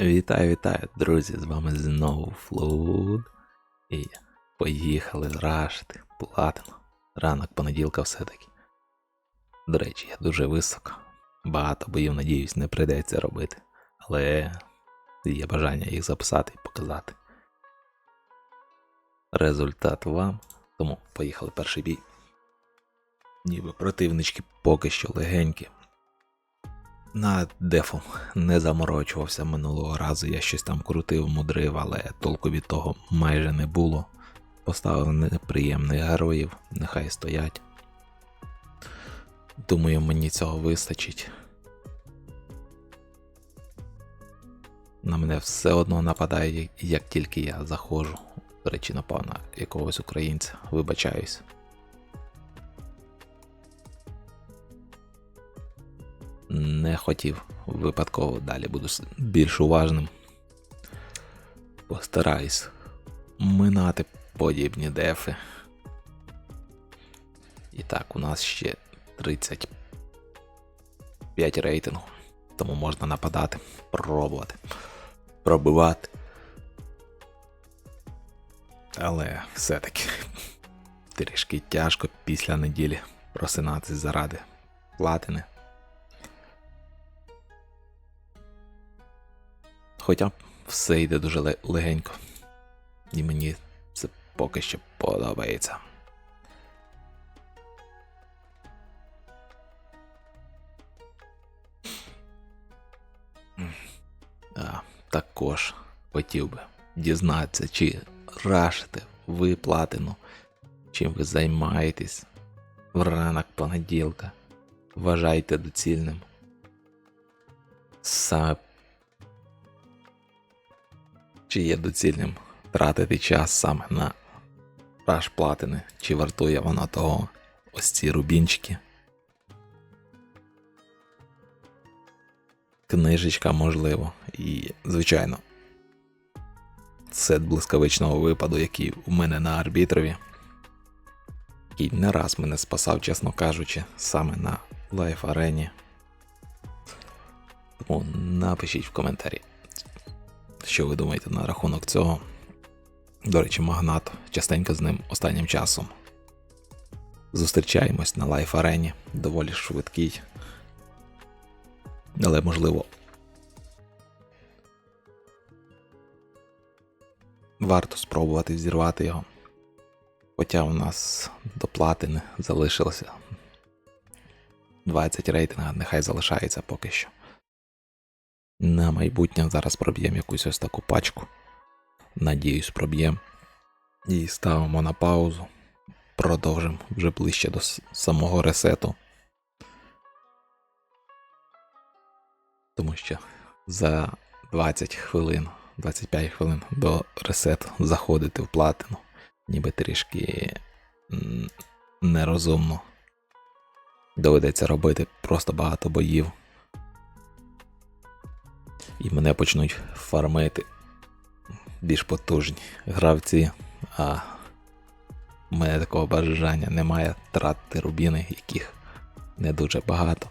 Вітаю, вітаю, друзі! З вами знову Флуд. І поїхали рашити платину. Ранок понеділка все-таки. До речі, я дуже високо. Багато боїв, надіюсь, не прийдеться робити. Але є бажання їх записати і показати. Результат вам. Тому поїхали перший бій. Ніби противнички поки що легенькі. На дефу не заморочувався минулого разу, я щось там крутив, мудрив, але толку від того майже не було. Поставив неприємних героїв, нехай стоять. Думаю, мені цього вистачить. На мене все одно нападає, як тільки я заходжу. До речі, напав на якогось українця, вибачаюсь. Не хотів випадково далі буду більш уважним. Постараюсь минати подібні дефи. І так, у нас ще 35 рейтингу, тому можна нападати, пробувати, пробивати. Але все-таки трішки тяжко після неділі просинатись заради платини. Хоча все йде дуже легенько. І мені це поки що подобається. А, також хотів би дізнатися, чи рашите ви платину, чим ви займаєтесь в ранок понеділка. Вважаєте доцільним. Саме чи є доцільним тратити час саме на раш платини, чи вартує воно того? Ось ці рубінчики. Книжечка, можливо, і, звичайно, сет блискавичного випаду, який у мене на арбітрові, який не раз мене спасав, чесно кажучи, саме на лайф арені. Тому напишіть в коментарі, що ви думаєте на рахунок цього? До речі, магнат частенько з ним останнім часом. Зустрічаємось на лайф арені, доволі швидкий. Але можливо. Варто спробувати зірвати його. Хоча у нас до платини залишилося 20 рейтинга, нехай залишається поки що. На майбутнє зараз проб'ємо якусь ось таку пачку. Надіюсь, проб'ємо. І ставимо на паузу. Продовжимо вже ближче до самого ресету. Тому що за 20 хвилин, 25 хвилин до ресету заходити в платину, ніби трішки нерозумно. Доведеться робити просто багато боїв і мене почнуть фармити більш потужні гравці, а в мене такого бажання немає тратити рубіни, яких не дуже багато.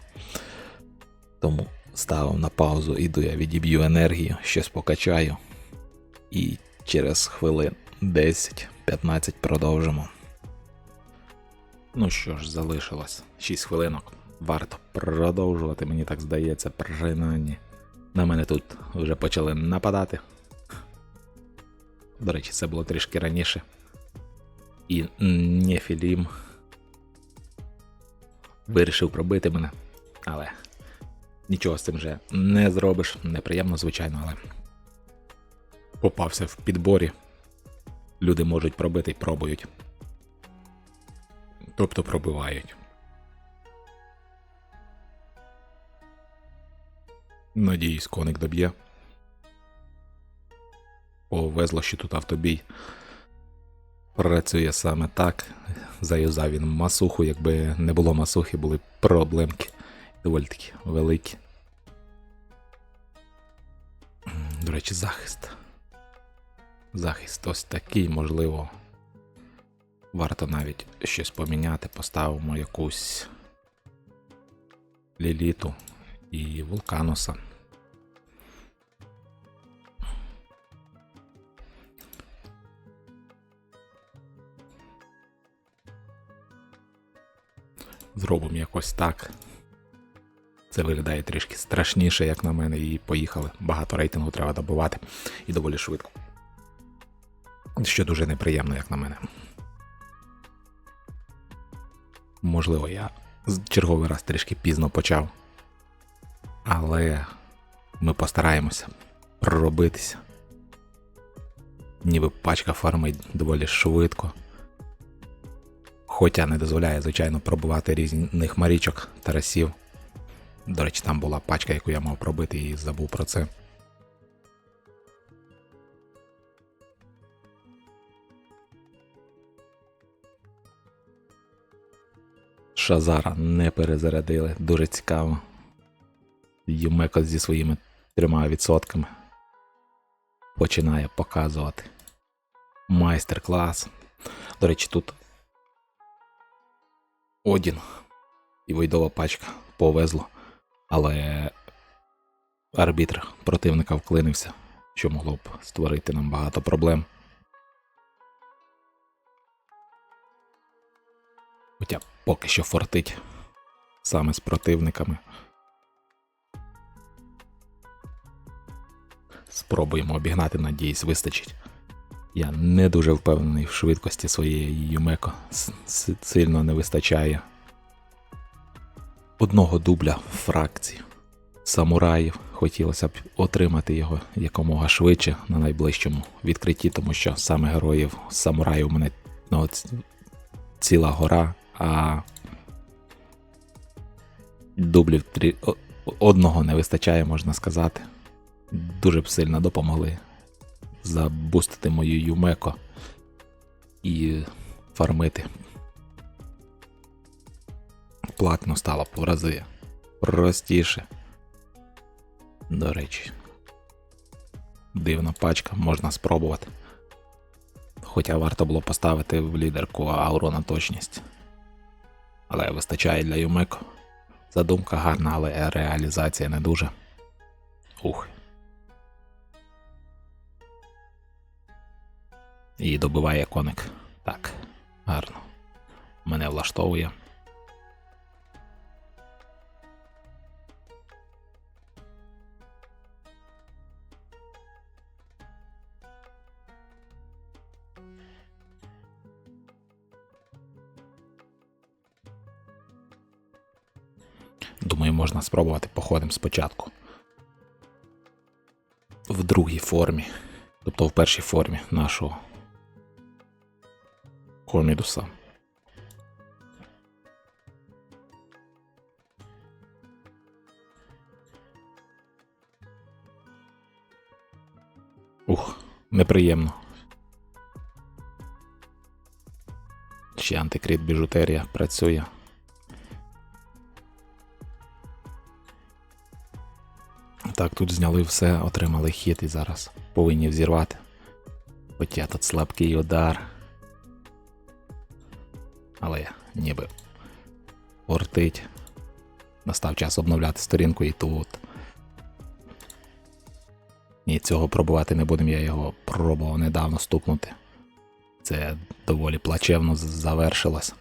Тому ставив на паузу, іду я відіб'ю енергію, щось покачаю. І через хвилин 10-15 продовжимо. Ну що ж, залишилось 6 хвилинок. Варто продовжувати, мені так здається, принаймні. На мене тут вже почали нападати. До речі, це було трішки раніше. І Нефілім вирішив пробити мене. Але нічого з цим вже не зробиш. Неприємно, звичайно, але попався в підборі. Люди можуть пробити і пробують. Тобто пробивають. Надіюсь, коник доб'є. Повезло, що тут автобій. Працює саме так. Заюзав він масуху, якби не було масухи, були б проблемки. Доволі таки великі. До речі, захист. Захист ось такий, можливо. Варто навіть щось поміняти, поставимо якусь ліліту і вулкануса. Зробимо якось так. Це виглядає трішки страшніше, як на мене, і поїхали. Багато рейтингу треба добувати і доволі швидко. Що дуже неприємно, як на мене. Можливо, я черговий раз трішки пізно почав. Але ми постараємося проробитися. Ніби пачка фармить доволі швидко. Хоча не дозволяє, звичайно, пробувати різних марічок, тарасів. До речі, там була пачка, яку я мав пробити і забув про це. Шазара не перезарядили, дуже цікаво. Юмеко зі своїми трьома відсотками починає показувати майстер-клас. До речі, тут Одін і Войдова пачка повезло, але арбітр противника вклинився, що могло б створити нам багато проблем. Хоча поки що фортить саме з противниками. Спробуємо обігнати, надіюсь, вистачить. Я не дуже впевнений в швидкості своєї Юмеко. Сильно не вистачає одного дубля фракцій. Самураїв хотілося б отримати його якомога швидше на найближчому відкритті, тому що саме героїв самураїв у мене ну, ціла гора, а дублів трі... одного не вистачає, можна сказати. Дуже б сильно допомогли забустити мою Юмеко і фармити. Платно стало в рази простіше. До речі, дивна пачка, можна спробувати. Хоча варто було поставити в лідерку ауру на точність. Але вистачає для Юмеко. Задумка гарна, але реалізація не дуже. Ух. І добиває коник. Так, гарно. Мене влаштовує. Думаю, можна спробувати походимо спочатку. В другій формі. Тобто в першій формі нашого комідуса. Ух, неприємно. Ще антикрит біжутерія працює. Так, тут зняли все, отримали хід і зараз повинні взірвати. Хоча тут слабкий удар. Але ніби гортить. Настав час обновляти сторінку і тут. Ні, цього пробувати не будемо, я його пробував недавно стукнути. Це доволі плачевно завершилось.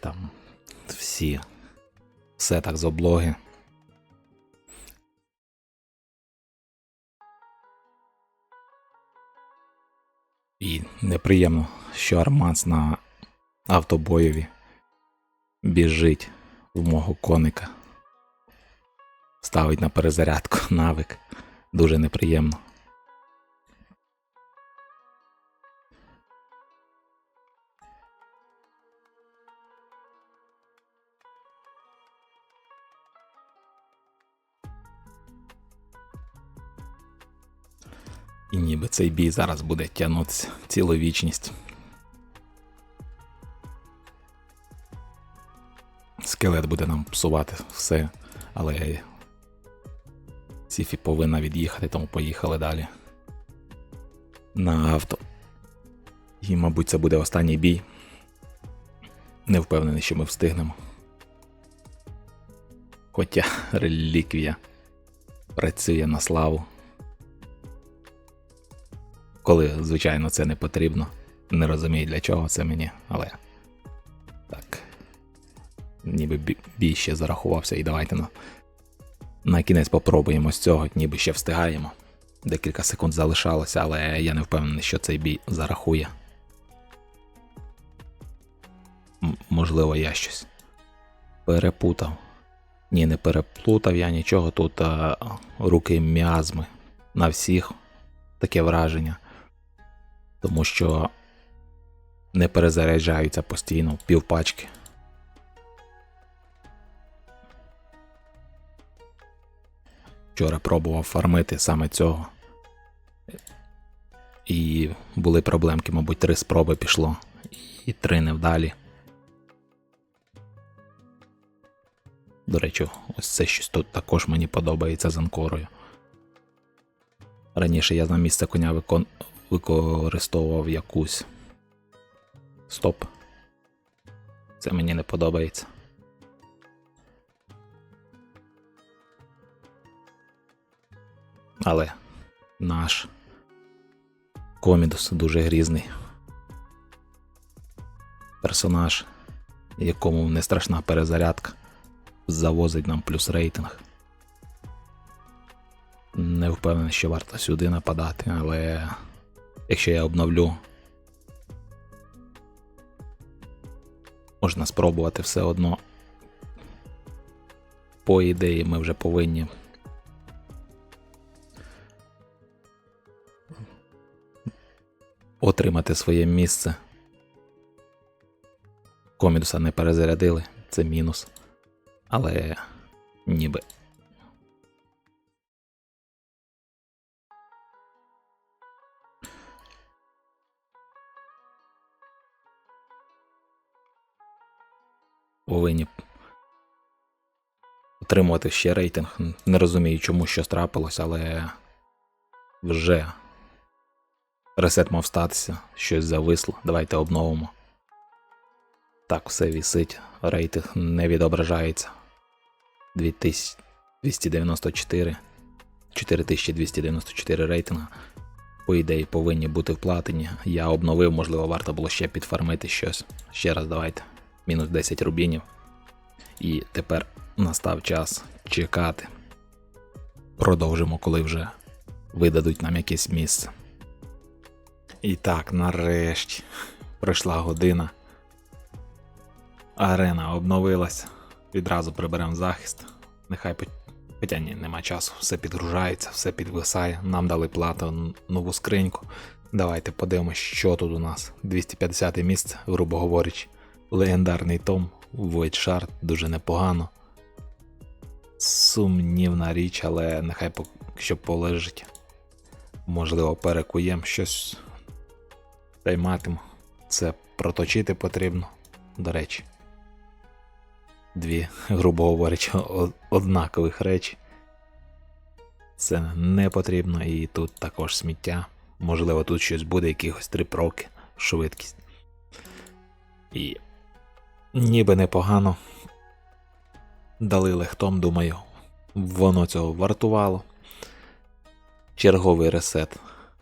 Там всі. Все так з облоги. І неприємно, що Арманс на автобоєві біжить в мого коника. Ставить на перезарядку навик. Дуже неприємно. І ніби цей бій зараз буде тягнутися цілу вічність. Скелет буде нам псувати все, але Сіфі повинна від'їхати, тому поїхали далі. На авто. І, мабуть, це буде останній бій. Не впевнений, що ми встигнемо. Хоча реліквія працює на славу. Коли, звичайно, це не потрібно. Не розумію, для чого це мені, але. Ніби бій ще зарахувався, і давайте на, на кінець попробуємо з цього, ніби ще встигаємо. Декілька секунд залишалося, але я не впевнений, що цей бій зарахує. М- можливо, я щось перепутав. Ні, не переплутав я нічого. Тут а, руки м'язми на всіх таке враження. Тому що не перезаряджаються постійно півпачки. Вчора пробував фармити саме цього. І були проблемки, мабуть, три спроби пішло, і три невдалі. До речі, ось це щось тут також мені подобається з анкорою. Раніше я на місце коня викон... використовував якусь. Стоп. Це мені не подобається. Але наш Комідус дуже грізний. Персонаж, якому не страшна перезарядка, завозить нам плюс рейтинг. Не впевнений, що варто сюди нападати, але якщо я обновлю, можна спробувати все одно. По ідеї, ми вже повинні отримати своє місце. Комідуса не перезарядили, це мінус. Але ніби. Повинні отримувати ще рейтинг. Не розумію, чому щось трапилось, але вже Ресет мав статися, щось зависло. Давайте обновимо. Так, все вісить. Рейтинг не відображається. 2294. 4294 рейтинга. По ідеї повинні бути вплатені. Я обновив, можливо, варто було ще підфармити щось. Ще раз давайте. Мінус 10 рубінів. І тепер настав час чекати. Продовжимо, коли вже видадуть нам якесь місце. І так, нарешті, пройшла година. Арена обновилась. Відразу приберемо захист. Нехай. Хоча ні, нема часу, все підгружається, все підвисає. Нам дали плату нову скриньку. Давайте подивимось, що тут у нас. 250 місце, грубо говорячи. Легендарний том, Void дуже непогано. Сумнівна річ, але нехай поки що полежить. Можливо, перекуєм щось прийматиму. Це проточити потрібно. До речі. Дві, грубо говорячи, однакових речі. Це не потрібно, і тут також сміття. Можливо, тут щось буде, якихось три проки, швидкість. І ніби непогано. Дали лехтом, думаю, воно цього вартувало. Черговий ресет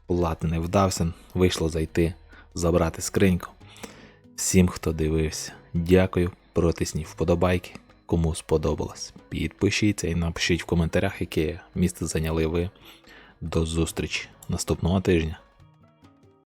плати не вдався, вийшло зайти, забрати скриньку. Всім, хто дивився, дякую, протисніть вподобайки, кому сподобалось. Підпишіться і напишіть в коментарях, яке місце зайняли ви. До зустрічі наступного тижня.